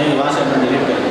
நீங்கள் வாட்ஸ்அப் பண்ணி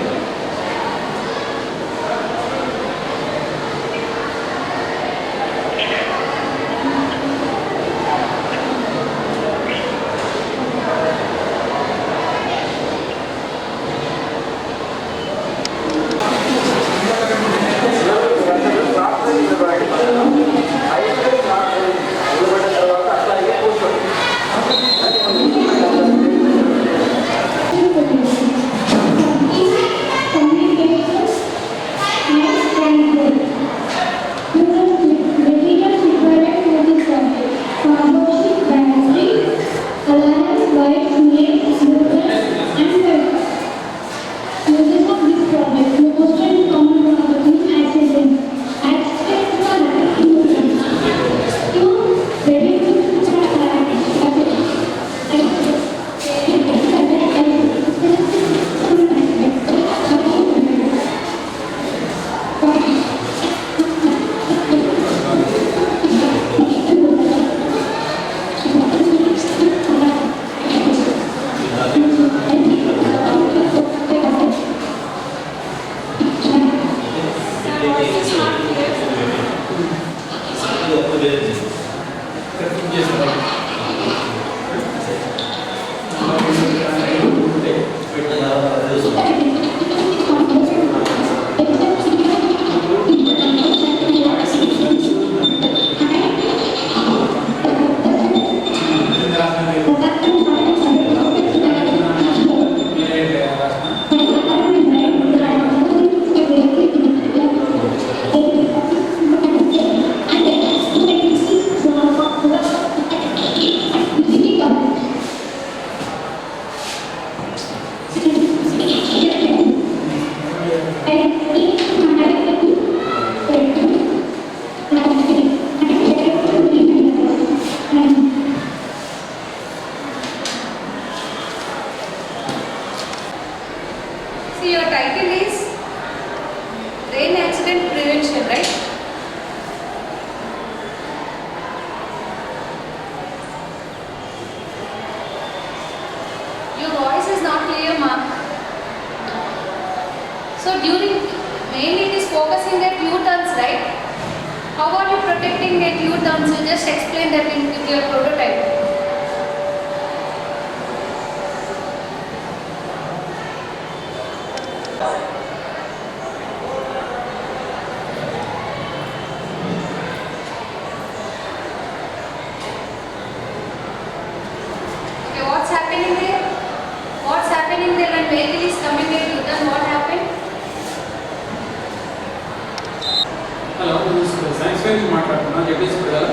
నుంచి మాట్లాడుతున్నా చెప్పేసి కదా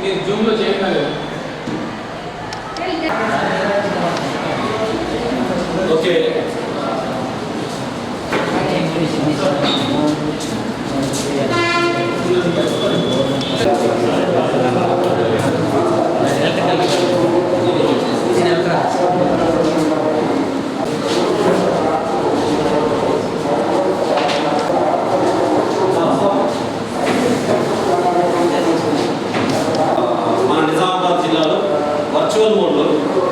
నేను జూమ్లో చేయడం. లేదు ఓకే మన నిజామాబాద్ జిల్లాలో వర్చువల్ మోడ్లో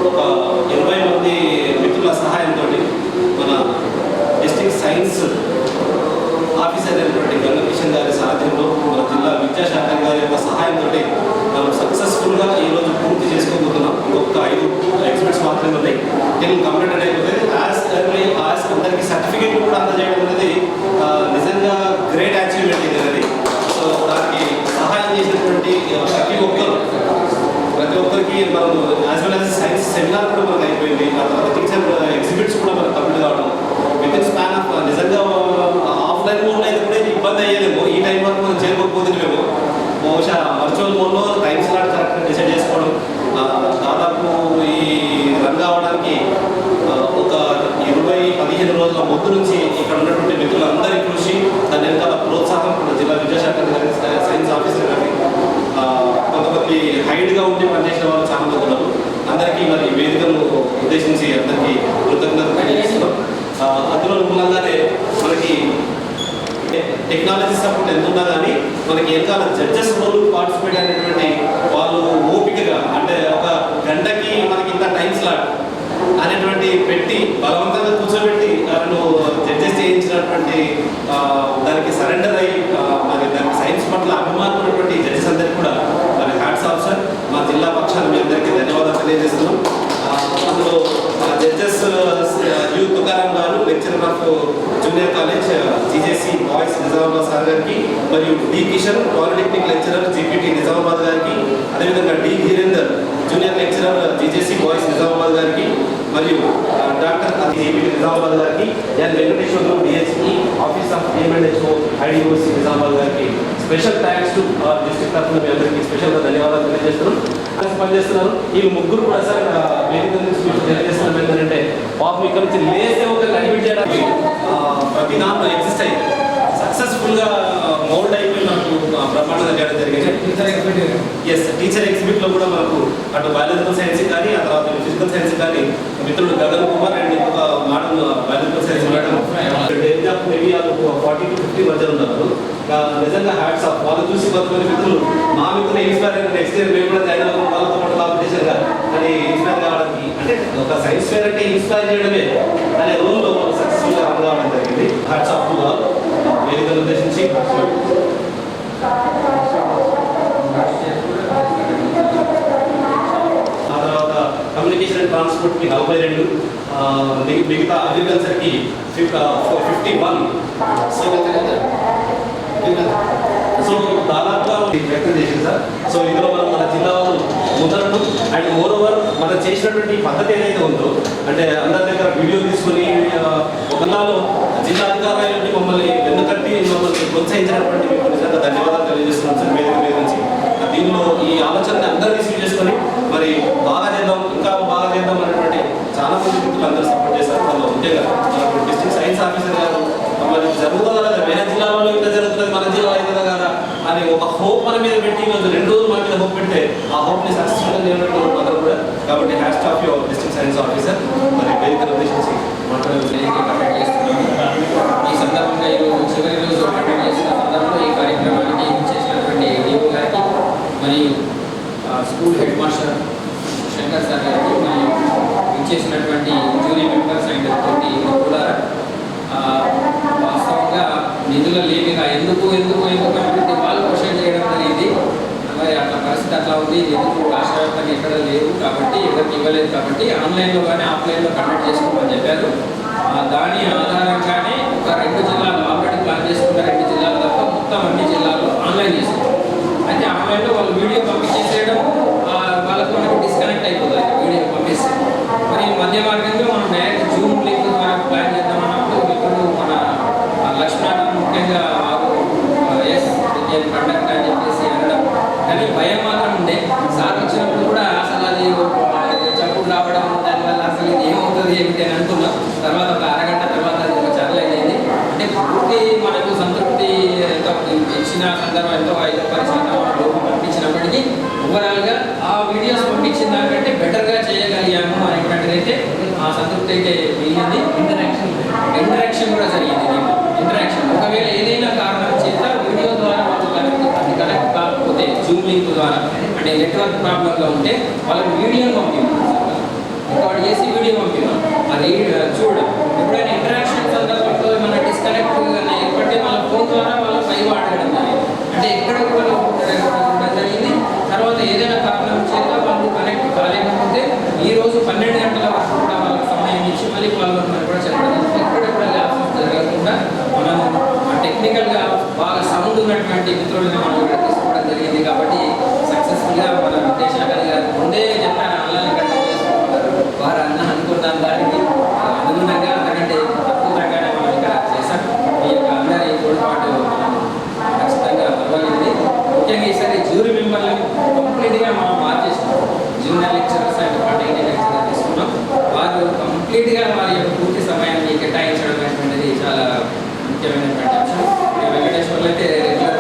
ఒక ఇరవై మంది మిత్రుల సహాయంతో మన డిస్ట్రిక్ట్ సైన్స్ ఆఫీసర్ అయినటువంటి గంగకిషన్ గారి సారథ్యంలో మన జిల్లా విద్యాశాఖ గారి యొక్క సహాయంతో మనం సక్సెస్ఫుల్గా ఈరోజు పూర్తి చేసుకోబోతున్నాం ఇంకొక ఐదు ఎగ్జిబిట్స్ మాత్రమే ఉన్నాయి టెన్ కంప్లీటెడ్ అయిపోతుంది యాజ్ ఎర్లీ యాజ్ అందరికీ సర్టిఫికేట్ కూడా అందజేయడం అనేది ఆ, నిజంగా గ్రేట్ అచీవ్మెంట్ ఇది అనేది సో దానికి సహాయం చేసినటువంటి ప్రతి ఒక్కరు ప్రతి ఒక్కరికి మనం as well as science seminar కూడా మనకు అయిపోయింది ఆ తర్వాత టీచర్ ఎగ్జిబిట్స్ కూడా మనకు కంప్లీట్ కావడం విత్ ఇన్ స్పాన్ ఆఫ్ నిజంగా ఆఫ్లైన్ మోడ్లో అయితే కూడా ఇది ఇబ్బంది అయ్యేదేమో ఈ టైం వరకు మనం బహుశా వర్చువల్ మోడ్లో టైం స్లాట్ కరెక్ట్గా డిసైడ్ చేసుకోవడం దాదాపు ఈ రన్ కావడానికి ఒక ఇరవై పదిహేను రోజుల ముందు నుంచి ఇక్కడ ఉన్నటువంటి మిత్రులందరి కృషి దాని వెనకాల ప్రోత్సాహం జిల్లా విద్యాశాఖ సైన్స్ ఆఫీసర్ కానీ కొంతమంది హైడ్గా ఉండి పనిచేసిన వాళ్ళు చాలా మంది ఉన్నారు. అందరికీ మరి వేదికను ఉద్దేశించి అందరికీ కృతజ్ఞతలు తెలియజేస్తున్నాం. అందులో మూలంగానే మనకి టెక్నాలజీ సపోర్ట్ ఎంత ఉన్నా కానీ మనకి ఎంత జడ్జెస్ వాళ్ళు పార్టిసిపేట్ అయినటువంటి వాళ్ళు ఓపికగా అంటే ఒక గంటకి మనకి ఇంత టైం స్లాట్ అనేటువంటి పెట్టి బలవంతంగా కూర్చోబెట్టి వాళ్ళు జడ్జెస్ చేయించినటువంటి దానికి సరెండర్ అయ్యి మరి దానికి సైన్స్ పట్ల అభిమానం ఉన్నటువంటి జడ్జెస్ అందరికీ కూడా మరి హ్యాట్స్ ఆఫ్ సార్ మా జిల్లా పక్షాన్ని మీ అందరికీ ధన్యవాదాలు తెలియజేస్తున్నాం. అందులో జడ్జెస్ యూ తుకారాం గారు lecturer of junior college GJC boys Nizamabad sir గారికి మరియు D Kishan polytechnic lecturer GPT Nizamabad గారికి అదేవిధంగా D Dheerendar junior lecturer GJC boys Nizamabad గారికి మరియు డాక్టర్ జీపీటీ నిజామాబాద్ గారికి N Venkateswararao DHE office of ఏఎండ్హెచ్ఓ IDOC Nizamabad గారికి. Special thanks to district తరఫున మీ అందరికీ స్పెషల్గా ధన్యవాదాలు తెలియజేస్తున్నాం పనిచేస్తున్నారు. ఈ ముగ్గురు కూడా సార్ ఆ, వేదిక నుంచి తెలియజేస్తున్నాం ఏంటంటే పాపం ఇక్కడ నుంచి లేస్తే ఒక అడ్మిట్ చేయడానికి ప్రతి దాంట్లో ఎగ్జిస్ట్ అయ్యి సక్సెస్ఫుల్గా మౌల్డ్ అయ్యి మనకు ఆ, బ్రహ్మాండంగా చేయడం జరిగింది. ఎస్ టీచర్ ఎగ్జిబిట్లో కూడా మనకు అటు బయాలజికల్ సైన్స్ కానీ ఆ తర్వాత ఫిజికల్ సైన్స్ కానీ మిత్రుడు గగన్ కుమార్ అండ్ ఇంకొక madam biological science madam forty to fifty మధ్య ఉన్నారు నిజంగా హ్యాట్స్ ఆఫ్ వాళ్ళు చూసి కొంతమంది మిత్రులు మా మిత్రులు ఇన్స్పైర్ అయిన నెక్స్ట్ ఇయర్ మేము కూడా జాయిన్ అవ్వడం వాళ్ళతో పాటు కాంపిటీషన్గా. అని ఇన్స్పైర్ కావడానికి అంటే ఒక సైన్స్ ఫేర్ అంటే ఇన్స్పైర్ చేయడమే. అనే రూల్లో సక్సెస్ఫుల్గా రన్ కావడం జరిగింది హ్యాట్స్ ఆఫ్ టు వేదికను ఉద్దేశించి ఆ తర్వాత కమ్యూనికేషన్ అండ్ ట్రాన్స్పోర్ట్కి నలభై రెండు మిగతా అగ్రికల్చర్కి ఫిఫ్టీ వన్. సో సో దాదాపుగా వ్యక్తం చేసింది సార్ సో ఇందులో మనం మన జిల్లా వాళ్ళు ముందరను అండ్ మోర్ ఓవర్ మనం చేసినటువంటి పద్ధతి ఏదైతే ఉందో అంటే అందరి దగ్గర వీడియో తీసుకొని ఆ, ఒక జిల్లాలో జిల్లా అధికారులు మమ్మల్ని వెన్నుకట్టి మమ్మల్ని ప్రోత్సహించినటువంటి మీకు నిజంగా ధన్యవాదాలు తెలియజేస్తున్నాం సార్ వేదిక మీద నుంచి. దీనిలో ఈ ఆలోచనని అందరూ రిసీవ్ చేసుకొని మరి బాగా చేద్దాం ఇంకా ఉన్నటువంటి చాలా మంది వ్యక్తులు అందరూ సపోర్ట్ చేశారు. వాళ్ళు ముఖ్యంగా మన డిస్ట్రిక్ట్ సైన్స్ ఆఫీసర్ గారు మరి జరుగుతుందా లేదా వేరే జిల్లాలో ఇంత జరుగుతుంది మన జిల్లా అవుతుందా కదా అని ఒక హోప్ మన మీద పెట్టి ఈరోజు రెండు రోజులు మన మీద హోప్ పెడితే ఆ హోప్ని సక్సెస్ఫుల్గా చేయడం అందరూ కూడా కాబట్టి hats off your district science officer మరి వేదికను ఉద్దేశించి మాట్లాడారు వేదిక కండక్ట్ చేస్తున్నాము ఈ సందర్భంగా ఈరోజు చివరి రోజు కండక్ట్ చేసిన సందర్భంలో ఈ కార్యక్రమానికి చేసినటువంటి డిఓ గారికి మరియు ఆ, school head master Shankar sir గారికి మరియు ఇచ్చేసినటువంటి జూరీ మెంబర్స్ అండ్ తోటి మిత్రులారా ఆ, వాస్తవంగా నిధుల లేమిగా ఎందుకు ఎందుకు ఎందుకు అనేది వాళ్ళు క్వశ్చన్ చేయడం జరిగింది మరి అట్లా పరిస్థితి అట్లా ఉంది నిధులు రాష్ట్ర వ్యాప్తంగా ఎక్కడ లేవు కాబట్టి ఎవరికి ఇవ్వలేదు కాబట్టి ఆన్లైన్లో కానీ ఆఫ్లైన్లో కండక్ట్ చేసుకోమని చెప్పారు ఆ, దాని ఆధారంగానే ఒక రెండు జిల్లాలు ఆల్రెడీ ప్లాన్ చేసుకున్న రెండు జిల్లాలు తప్ప మొత్తం అన్ని జిల్లాల్లో ఆన్లైన్ చేశారు అయితే ఆన్లైన్లో వాళ్ళు వీడియో పంపించేసేయడం ఆ, వాళ్ళకు మనకి డిస్కనెక్ట్ అయిపోతుంది వీడియో పంపిస్తే మరి మధ్య మార్గంలో మనం డైరెక్ట్ జూమ్ లింక్ ద్వారా ప్లాన్ చేద్దామన్నప్పుడు ఇప్పుడు మన ఆ, లక్ష్మణ్ ముఖ్యంగా వారు ఎస్ కండక్ట్ అని చెప్పేసి అనడం కానీ భయం మాత్రం ఉండే సార్ వచ్చినప్పుడు కూడా అసలు అది ఆ, చప్పుడు రావడం దానివల్ల అసలు ఇది ఏమవుతుంది ఏమిటి అని అనుకున్నాం తర్వాత ఒక అరగంట తర్వాత అది ఒక ఛానల్ అయింది అంటే పూర్తి మనకు సంతృప్తి ఎంతో ఇచ్చిన సందర్భం ఎంతో ఐదపరిచిన లోపం అనిపించినప్పటికీ ఓవరాల్గా ఆ వీడియోస్ పంపించిన దానికంటే బెటర్గా చేయగలిగాము అనేటువంటిదైతే ఆ సంతృప్తి అయితే మిగిలింది ఇంటరాక్షన్ ఇంటరాక్షన్ కూడా జరిగింది దీంట్లో ఇంటరాక్షన్ ఒకవేళ ఏదైనా కారణం చేత వీడియో ద్వారా వాళ్ళు కనెక్ట్ అది కనెక్ట్ కాకపోతే జూమ్ లింక్ ద్వారా అంటే నెట్వర్క్ ప్రాబ్లంలో ఉంటే వాళ్ళకి వీడియోని పంపించారు రికార్డ్ చేసి వీడియో పంపినాం అది చూడడం ఎప్పుడైనా ఇంటరాక్షన్ సందర్భంలో మన డిస్కనెక్ట్ ఏర్పడితే మన ఫోన్ ద్వారా వాళ్ళ పై వాడడం అంటే ఎక్కడ కూడా జరిగింది. తర్వాత ఏదైనా కారణం చేత వాళ్ళు కనెక్ట్ కాలేకపోతే ఈ రోజు పన్నెండు గంటల వరకు కూడా వాళ్ళకి సమయం ఇచ్చి మళ్ళీ పాల్గొనమని కూడా చెప్పడం. ఎక్కడెక్కడ ఎక్కడ జరగకుండా మనం టెక్నికల్గా బాగా సౌండ్ ఉన్నటువంటి మిత్రులను మనం ఇక్కడ జరిగింది కాబట్టి సక్సెస్ఫుల్గా మన విద్యాశాఖ గారు ముందే చెప్పిన ఆన్లైన్ కండక్ట్ చేసుకుంటున్నారు. వారు అన్న అనుకున్న దానికి. అనుగుణంగా అంతకంటే తక్కువ ప్రకారం మనం ఇక్కడ చేశాం. మీ యొక్క అందరి తోడ్పాటు ఖచ్చితంగా పర్వాలేదు ముఖ్యంగా ఈసారి జ్యూరీ మెంబర్లను కంప్లీట్గా మనం మార్చేసినాం junior lecturers and contact lecturer తీసుకున్నాం. వారు కంప్లీట్గా వారి యొక్క పూర్తి సమయాన్ని కేటాయించడం అనేటువంటిది చాలా ముఖ్యమైనటువంటి అంశం ఇక వెంకటేశ్వర్లు అయితే రెగ్యులర్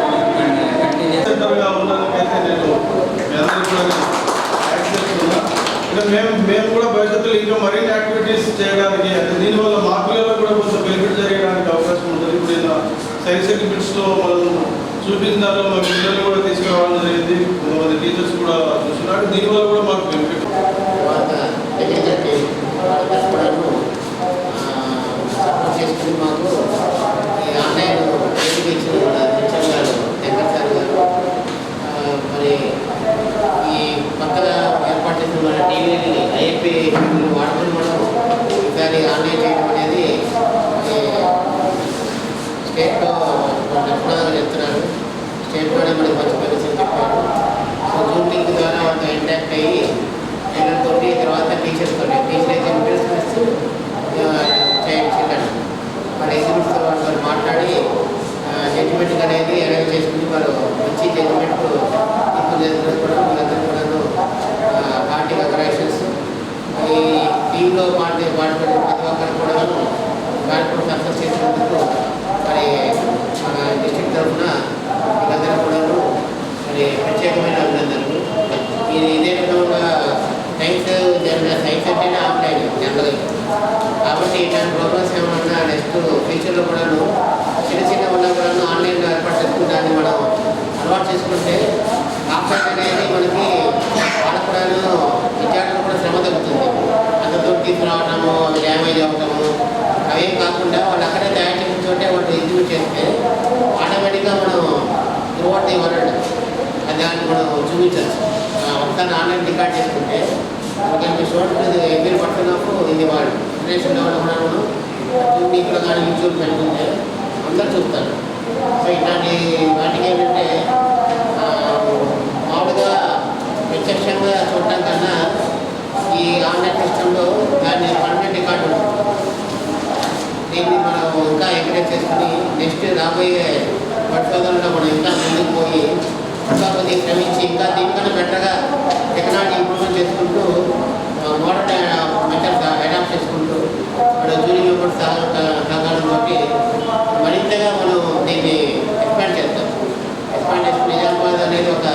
కంటిన్యూస్ సెంటర్గా ఉన్నందుకైతే నేను మీ అందరికీ కూడా థాంక్స్ చెప్తున్నా. ఇంకా మేము మేము కూడా భవిష్యత్తులో ఇంకా మరిన్ని యాక్టివిటీస్ చేయడానికి అంటే దీనివల్ల మా పిల్లలకు కూడా కొంచెం బెనిఫిట్ జరగడానికి అవకాశం ఉంటుంది. ఇప్పుడు నేను సైన్స్ ఎగ్జిబిట్స్లో మనం చూపించిన దాంట్లో మా పిల్లల్ని కూడా తీసుకురావడం జరిగింది. కొంతమంది టీచర్స్ కూడా చూస్తున్నారు. దీనివల్ల కూడా మాకు బెనిఫిట్ చేసుకుని మాకు ఈ ఆన్లైన్ ట్రైనింగ్ ఇచ్చిన మన లెక్చర్ గారు శంకర్ సార్ గారు ఆ, మరి ఈ కొత్తగా ఏర్పాటు చేసిన మన టీవీని ఐఏపీ వాడుకొని మనం ఈసారి ఆన్లైన్ చేయడం అనేది ఈ స్టేట్లో లక్ష్మణాలు చెప్తున్నారు స్టేట్లోనే మనకి మంచి పరిస్థితి చెప్పారు సో జూమ్ లింక్ ద్వారా వాళ్ళతో ఇంటాక్ట్ అయ్యి పిల్లలతోటి తర్వాత టీచర్స్ తోటి టీచర్ అయితే ఇంట్రెస్ట్ చేయించారు వాళ్ళ ఎగ్జిబిట్స్ వాళ్ళు మాట్లాడి జడ్జిమెంట్ అనేది అరేంజ్ చేసుకుని వాళ్ళు మంచి జడ్జిమెంట్ ఇప్పుడు చేస్తున్నారు కూడా వీళ్ళందరూ కూడాను పార్టీ కంగ్రాచులేషన్స్ ఈ టీంలో పార్టీ పాల్గొనే ప్రతి ఒక్కరు కూడాను కార్యక్రమం సక్సెస్ చేసినందుకు మరి మన డిస్ట్రిక్ట్ తరఫున వీళ్ళందరూ కూడాను మరి ప్రత్యేకమైన అభినందనలు ఇది ఇదే విధంగా సైన్స్ జరిగిన సైన్స్ అంటేనే ఆఫ్లైన్ జనరల్ కాబట్టి ఇట్లాంటి ప్రోగ్రామ్స్ ఏమన్నా నెక్స్ట్ ఫ్యూచర్లో కూడాను చిన్న చిన్న ఉన్నా కూడాను ఆన్లైన్లో ఏర్పాటు చేసుకుని దాన్ని మనం అలవాటు చేసుకుంటే ఆఫ్లైన్ అనేది మనకి వాళ్ళకు కూడాను విద్యార్థులకు కూడా శ్రమ తగ్గుతుంది అంతతో తీసుకురావటము అవి డ్యామేజ్ అవ్వటము అవేం కాకుండా వాళ్ళు అక్కడే తయారు చేసిన చోటే వాళ్ళు ఎగ్జిబిట్ చేస్తే ఆటోమేటిక్గా మనం ది వరల్డ్ అది దాన్ని మనం చూపించచ్చు. ఒకసారి ఆన్లైన్ రికార్డ్ చేసుకుంటే ఒక షోట్ ఎవ్రీ పర్సన్ ఆఫ్ ఇది వాళ్ళు ఇంటర్నేషనల్ లెవెల్ ఉన్నాను యూట్యూబ్లో కానీ యూట్యూబ్ పెట్టుకుంటే అందరు చూస్తారు. సో ఇట్లాంటి వాటికి ఏంటంటే మామూలుగా ప్రత్యక్షంగా చూడటం కన్నా ఈ ఆన్లైన్ సిస్టంలో దాన్ని పర్మనెంట్ రికార్డు ఉంటుంది దీన్ని మనం ఇంకా ఎంకరేజ్ చేసుకుని నెక్స్ట్ రాబోయే పరిశోధనలో మనం ఇంకా ముందుకు పోయి ఇంకా కొద్దిగా శ్రమించి ఇంకా దీనికన్నా బెటర్గా టెక్నాలజీ ఇంప్రూవ్మెంట్ చేసుకుంటూ మోడర్న్ మెథడ్స్ అడాప్ట్ చేసుకుంటూ మన జూనియర్ మెంబర్స్ బట్టి మరింతగా మనం దీన్ని ఎక్స్పాండ్ చేస్తాం ఎక్స్పాండ్ చేసి నిజామాబాద్ అనేది ఒక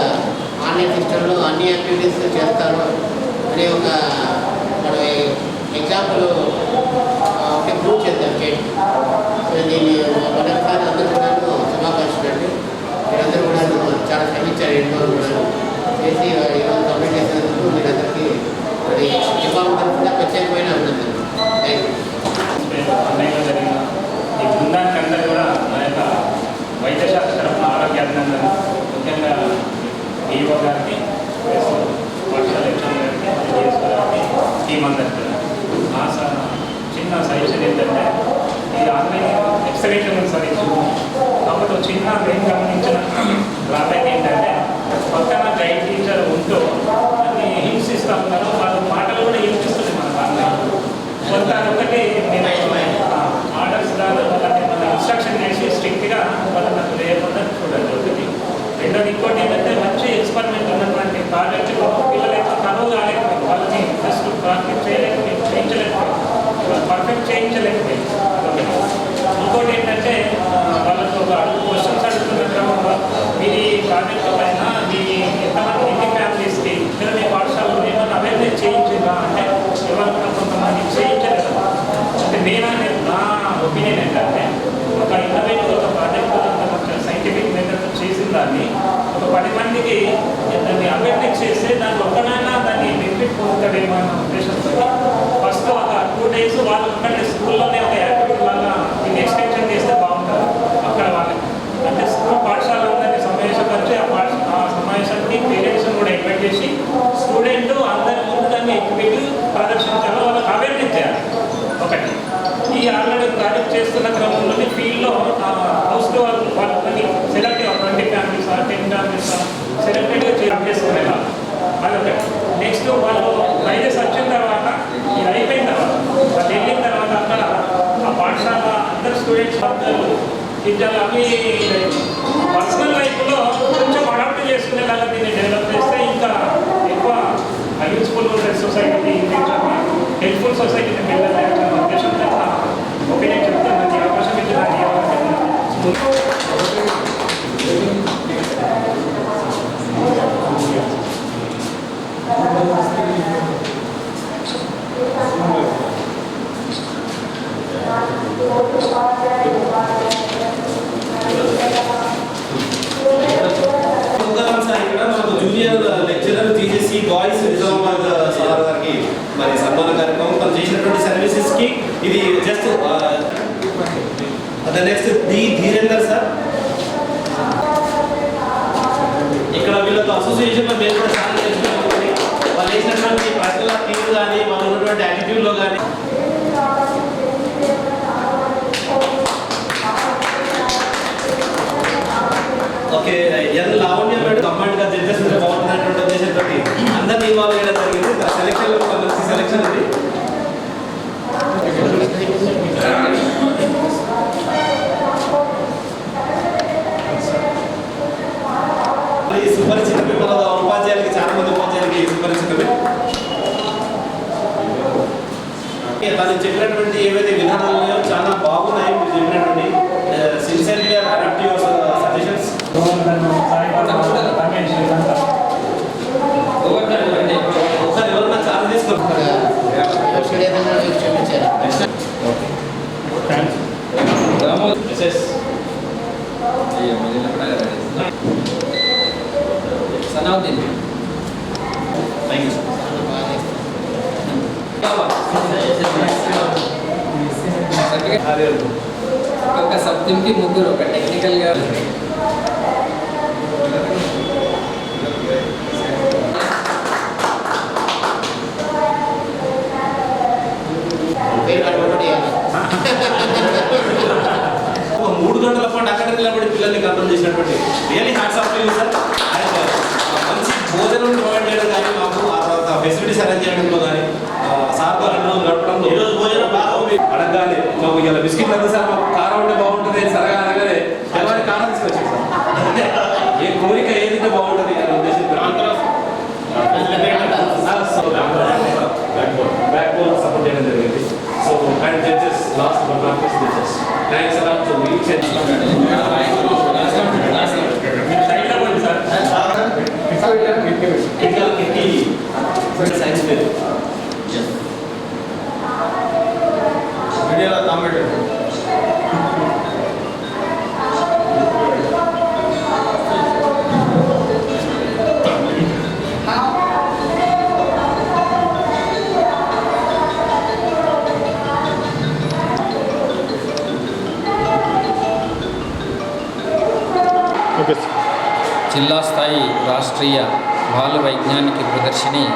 ఆన్లైన్ సిస్టంలో అన్ని యాక్టివిటీస్ చేస్తారు అనే ఒక మన ఎగ్జాంపుల్ ఒకటి ప్రూవ్ చేద్దాం చేయండి సో దీన్ని మరొకసారి అందరూ కూడా శుభాకాంక్షలు అండి మీరందరూ కూడా చాలా శ్రమించారు ఎన్నో కూడా చేసి ఈరోజు కంప్లీట్ చేసినందుకు మీరందరికీ మరి డిపార్ట్మెంట్ తరఫున ప్రత్యేకమైన అభినందనలు థ్యాంక్ యూ ఆన్లైన్లో జరిగిన ఈ బృందానికి అందరూ కూడా నా యొక్క వైద్య శాఖ తరఫున ఆరోగ్య అభినందనలు ముఖ్యంగా ఈఓ గారికి ప్లస్ పాఠశాల హెచ్ఎం గారికి డిఎస్ గారికి టీం అందరికి కూడా. నా స- చిన్న సజెషన్ ఏంటంటే ఈ ఆన్లైన్ ఎక్సలెంట్ ఉంది సార్ ఇది కాబట్టి ఒక చిన్న నేను గమనించిన డ్రాబ్యాక్ ఏంటంటే పక్కన గైడ్ టీచర్ ఉంటూ అన్ని హింసిస్తూ ఉన్నారు వాళ్ళ మాటలు కూడా హింసిస్తుంది మనకు ఆన్లైన్ కొంత ఒకటి నేను ఆర్డర్స్ కాదు వాళ్ళకి మన ఇన్స్ట్రక్షన్ చేసి స్ట్రిక్ట్గా వాళ్ళకి లేకుండా చూడండి ఒకటి రెండోది ఇంకోటి ఏంటంటే మంచి ఎక్స్పెరిమెంట్ ఉన్నటువంటి ప్రాజెక్ట్ పిల్లలైతే కనువు కాలేకపోయింది వాళ్ళని జస్ట్ ప్రాక్టీస్ చేయలేకపోయింది చేయించలేకపోయింది పర్ఫెక్ట్ చేయించలేకపోయింది అదొకటి. ఇంకోటి ఏంటంటే ఆ, వాళ్ళకు ఒక అడుగు క్వశ్చన్స్ అడుగుతున్న క్రమంలో మీది ప్రాజెక్ట్ పైన మీ ఎంతమంది ఎన్ని ఫ్యామిలీస్కి లేదా మీ పాఠశాలలో ఏమైనా అవేర్నెస్ చేయించిందా అంటే ఎవరికైనా కొంతమంది చేయించలేదు అంటే నేను నా ఒపీనియన్ ఏంటంటే ఒక ఇన్నోవేటివ్ ఒక ప్రాజెక్ట్ ఒక సైంటిఫిక్ మెథడ్ చేసిన దాన్ని ఒక పది మందికి దాన్ని అవేర్నెస్ చేస్తే దాన్ని ఒక్కడైనా దాన్ని బెనిఫిట్ పొందుతాడేమో అన్న ఉద్దేశంతో ఫస్ట్ ఒక టూ డేస్ వాళ్ళు ఒక్కడే స్కూల్లోనే ఒక యాక్టివిటీ లాగా దీన్ని ఎక్స్టెన్షన్ చేస్తే బాగుంటుంది అక్కడ వాళ్ళకి. అంటే స్కూల్ పాఠశాల ఉందని సమావేశపరిచి ఆ పాఠ ఆ సమావేశానికి పేరెంట్స్ కూడా ఇన్వైట్ చేసి స్టూడెంట్ అందరి ముందు దాన్ని ఎగ్జిబిట్ ప్రదర్శించాలో వాళ్ళకి అవేర్నెస్ చేయాలి. ఒకటి. ఈ ఆల్రెడీ ప్రాజెక్ట్ చేస్తున్న క్రమంలో ఫీల్డ్లో హౌస్ టు వాళ్ళు వాళ్ళని select twenty families ten families సెలెక్టెడ్గా చేసుకునే వాళ్ళు అదొకటి నెక్స్ట్ వాళ్ళు ప్రైజెస్ వచ్చిన తర్వాత ఇది అయిపోయిన తర్వాత అది వెళ్ళిన తర్వాత అక్కడ ఆ పాఠశాల అందరు స్టూడెంట్స్ అందరూ ఇద్దరు అవి పర్సనల్ లైఫ్లో కొంచెం అడాప్ట్ చేసుకునేలాగా దీన్ని డెవలప్ చేస్తే ఇంకా ఎక్కువ యూస్ఫుల్ ఉంటుంది సొసైటీకి హెల్ప్ఫుల్ సొసైటీని బిల్డ్ అయ్యే ఉద్దేశంతో నా ఒపీనియన్ చెప్తాను నాకు ఈ అవకాశం ఇచ్చిన ఉదాహరణ సార్ ఇక్కడ మనకు junior lecturer TGC boys Nizamabad sir గారికి మరి సన్మాన కార్యక్రమం తను చేసినటువంటి సర్వీసెస్కి ఇది just the next D Dheerendar sir ఇక్కడ వీళ్ళతో అసోసియేషన్లో మేము కూడా చాలా నేర్చుకున్నాం వాళ్ళు వేసినటువంటి ప్రజల తీరు కానీ వాళ్ళు ఉన్నటువంటి యాటిట్యూడ్లో కానీ ఓకే ఎన్ లావణ్య మేడం కంబైండ్గా జడ్జెస్ ఉంటే బాగుంటుందనేటువంటి ఉద్దేశంతో అందరినీ ఇన్వాల్వ్ చేయడం జరిగింది సెలక్షన్లో మంచి సెలక్షన్ ఇది ఈ సుపరిచితమే మన ఉపాధ్యాయులకి చాలా మంది ఉపాధ్యాయులకి సుపరిచితమే తను చెప్పినటువంటి ఏవైతే విధానాలు ఉన్నాయో చాలా బాగున్నాయి. మీరు చెప్పినటువంటి sincerely adapt your suggestions Ramesh ఇదంతా గవర్నర్ అంటే ఒకసారి ఎవరన్నా చాలా తీసుకోండి ఇక్కడ ఏదైనా మీకు చూపించారు దామోదర్ ఎస్ఎస్ అయ్యో, మళ్ళీ నిలబడాలి. సనావుద్దీన్ థ్యాంక్ యూ బాగా చేస్తారు. సర్టిఫికేట్ ఒక్కొక్క సబ్ టీమ్కి ముగ్గురు ఒక టెక్నికల్గా పేరు కనుక్కోండి ఒక మూడు గంటల పాటు అక్కడ నిలబడి పిల్లల్ని చేసినటువంటి really hats off you sir and మంచి భోజనం ప్రొవైడ్ చేయడం కానీ మాకు ఆ తర్వాత ఫెసిలిటీస్ అరేంజ్ చేయడంలో కానీ సార్ గారు రెండు రోజులు గడపడంలో ఈరోజు భోజనం బాగా అడగాలి మాకు ఇలా బిస్కెట్ అంతా సార్. మాకు కారం ఉంటే బాగుంటుంది సరగా అనగానే తెల్లవారి కారం తీసుకొచ్చింది సార్. ఏ కోరిక ఏదైతే బాగుంటుంది అని ఉద్దేశం బ్యాక్ బోన్ సపోర్ట్ చేయడం జరిగింది. So and judges last one of judges Thanks a lot to each and science fair media Tamil జిల్లా స్థాయి రాష్ట్రీయ బాల వైజ్ఞానిక ప్రదర్శిని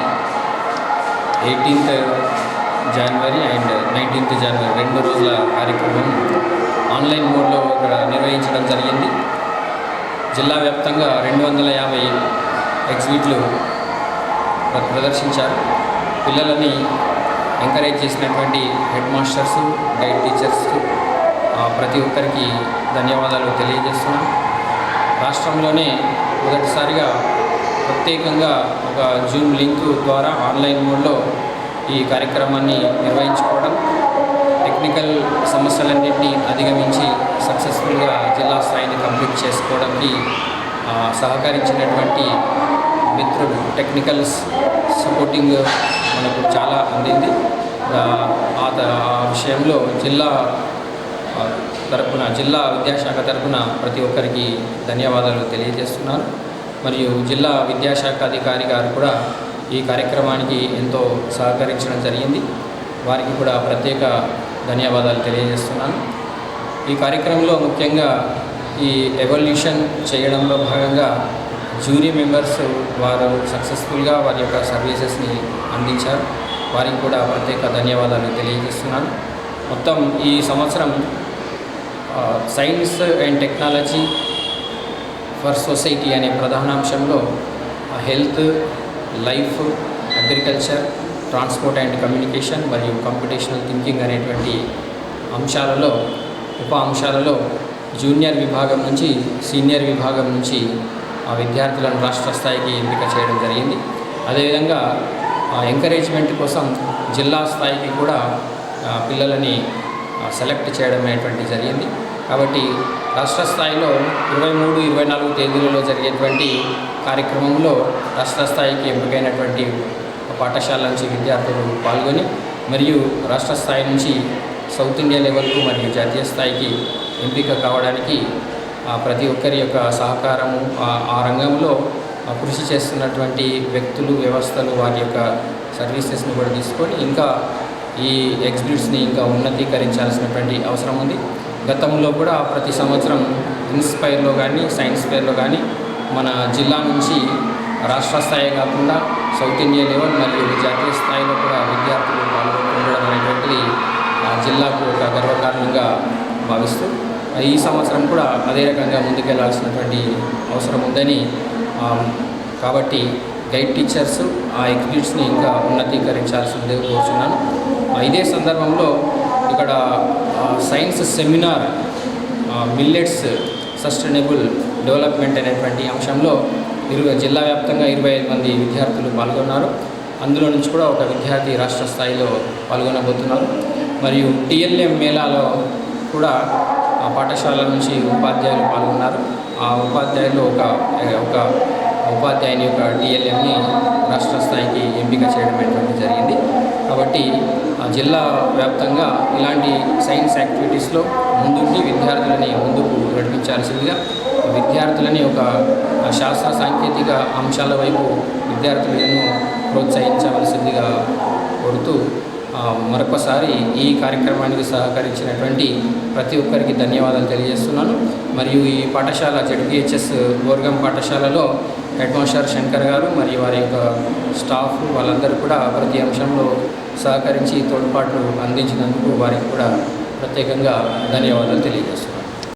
ఎయిటీన్త్ జనవరి అండ్ నైన్టీన్త్ జనవరి రెండు రోజుల కార్యక్రమం ఆన్లైన్ మోడ్లో ఇక్కడ నిర్వహించడం జరిగింది. జిల్లా వ్యాప్తంగా రెండు వందల యాభై ఎగ్జిబిట్లు ప్ర- ప్రదర్శించారు. పిల్లలని ఎంకరేజ్ చేసినటువంటి హెడ్ మాస్టర్స్ గైడ్ టీచర్స్ ప్రతి ఒక్కరికి ధన్యవాదాలు తెలియజేస్తున్నాం. రాష్ట్రంలోనే మొదటిసారిగా ప్రత్యేకంగా ఒక జూమ్ లింక్ ద్వారా ఆన్లైన్ మోడ్లో ఈ కార్యక్రమాన్ని నిర్వహించుకోవడం టెక్నికల్ సమస్యలన్నింటినీ అధిగమించి సక్సెస్ఫుల్గా జిల్లా స్థాయిని కంప్లీట్ చేసుకోవడానికి సహకరించినటువంటి మిత్రుడు టెక్నికల్ సపోర్టింగ్ మనకు చాలా అందింది. ఆ, విషయంలో జిల్లా తరపున జిల్లా విద్యాశాఖ తరపున ప్రతి ఒక్కరికి ధన్యవాదాలు తెలియజేస్తున్నాను. మరియు జిల్లా విద్యాశాఖ అధికారి గారు కూడా ఈ కార్యక్రమానికి ఎంతో సహకరించడం జరిగింది. వారికి కూడా ప్రత్యేక ధన్యవాదాలు తెలియజేస్తున్నాను. ఈ కార్యక్రమంలో ముఖ్యంగా ఈ ఎవల్యూషన్ చేయడంలో భాగంగా జ్యూరీ మెంబర్స్ వారు సక్సెస్ఫుల్గా వారి యొక్క సర్వీసెస్ని అందించారు. వారికి కూడా ప్రత్యేక ధన్యవాదాలు తెలియజేస్తున్నాను. మొత్తం ఈ సంవత్సరం science and technology for society అనే ప్రధానాంశంలో health life agriculture transport and communication మరియు కంపిటీషనల్ థింకింగ్ అనేటువంటి అంశాలలో ఉప అంశాలలో జూనియర్ విభాగం నుంచి సీనియర్ విభాగం నుంచి ఆ విద్యార్థులను రాష్ట్ర స్థాయికి ఎంపిక చేయడం జరిగింది. అదేవిధంగా ఆ, ఎంకరేజ్మెంట్ కోసం జిల్లా స్థాయికి కూడా పిల్లలని సెలెక్ట్ చేయడం అనేటువంటి జరిగింది. కాబట్టి రాష్ట్ర స్థాయిలో ఇరవై మూడు ఇరవై నాలుగు తేదీలలో జరిగేటువంటి కార్యక్రమంలో రాష్ట్ర స్థాయికి ఎంపికైనటువంటి పాఠశాల నుంచి విద్యార్థులు పాల్గొని మరియు రాష్ట్ర స్థాయి నుంచి సౌత్ ఇండియా లెవెల్కు మరియు జాతీయ స్థాయికి ఎంపిక కావడానికి ఆ, ప్రతి ఒక్కరి యొక్క సహకారము ఆ- రంగంలో కృషి చేస్తున్నటువంటి వ్యక్తులు వ్యవస్థలు వారి యొక్క సర్వీసెస్ని కూడా తీసుకొని ఇంకా ఈ ఎగ్జిబిట్స్ని ఇంకా ఉన్నతీకరించాల్సినటువంటి అవసరం ఉంది. గతంలో కూడా ప్రతి సంవత్సరం ఇన్స్పైర్లో కానీ సైన్స్ ఫేర్లో కానీ మన జిల్లా నుంచి రాష్ట్ర స్థాయి కాకుండా సౌత్ ఇండియా లెవెల్ మరియు జాతీయ స్థాయిలో కూడా విద్యార్థులు పాల్గొంటుండడం అనేటువంటిది ఆ జిల్లాకు ఒక గర్వకారణంగా భావిస్తూ ఈ సంవత్సరం కూడా అదే రకంగా ముందుకెళ్ళాల్సినటువంటి అవసరం ఉందని కాబట్టి గైడ్ టీచర్స్ ఆ ఎగ్జిబిట్స్ని ఇంకా ఉన్నతీకరించాల్సిందే కోరుచున్నాను. ఇదే సందర్భంలో ఇక్కడ science seminar millets sustainable development అనేటువంటి అంశంలో ఇరవై జిల్లా వ్యాప్తంగా ఇరవై ఐదు మంది విద్యార్థులు పాల్గొన్నారు. అందులో నుంచి కూడా ఒక విద్యార్థి రాష్ట్ర స్థాయిలో పాల్గొనబోతున్నారు. మరియు టిఎల్ఎం మేళాలో కూడా ఆ పాఠశాల నుంచి ఉపాధ్యాయులు పాల్గొన్నారు. ఆ ఉపాధ్యాయులు ఒక ఒక ఉపాధ్యాయుని యొక్క డిఎల్ఎంని రాష్ట్ర స్థాయికి ఎంపిక చేయడం అనేటువంటి జరిగింది. కాబట్టి ఆ జిల్లా వ్యాప్తంగా ఇలాంటి సైన్స్ యాక్టివిటీస్లో ముందుండి విద్యార్థులని ముందుకు నడిపించాల్సిందిగా విద్యార్థులని ఒక శాస్త్ర సాంకేతిక అంశాల వైపు విద్యార్థులను ప్రోత్సహించవలసిందిగా కోరుతూ మరొకసారి ఈ కార్యక్రమానికి సహకరించినటువంటి ప్రతి ఒక్కరికి ధన్యవాదాలు తెలియజేస్తున్నాను. మరియు ఈ పాఠశాల జడ్పిహెచ్ఎస్ బోర్గం పాఠశాలలో హెడ్ మాస్టర్ శంకర్ గారు మరియు వారి యొక్క స్టాఫ్ వాళ్ళందరూ కూడా ప్రతి అంశంలో సహకరించి తోడ్పాటు అందించినందుకు వారికి కూడా ప్రత్యేకంగా ధన్యవాదాలు తెలియజేస్తున్నాను.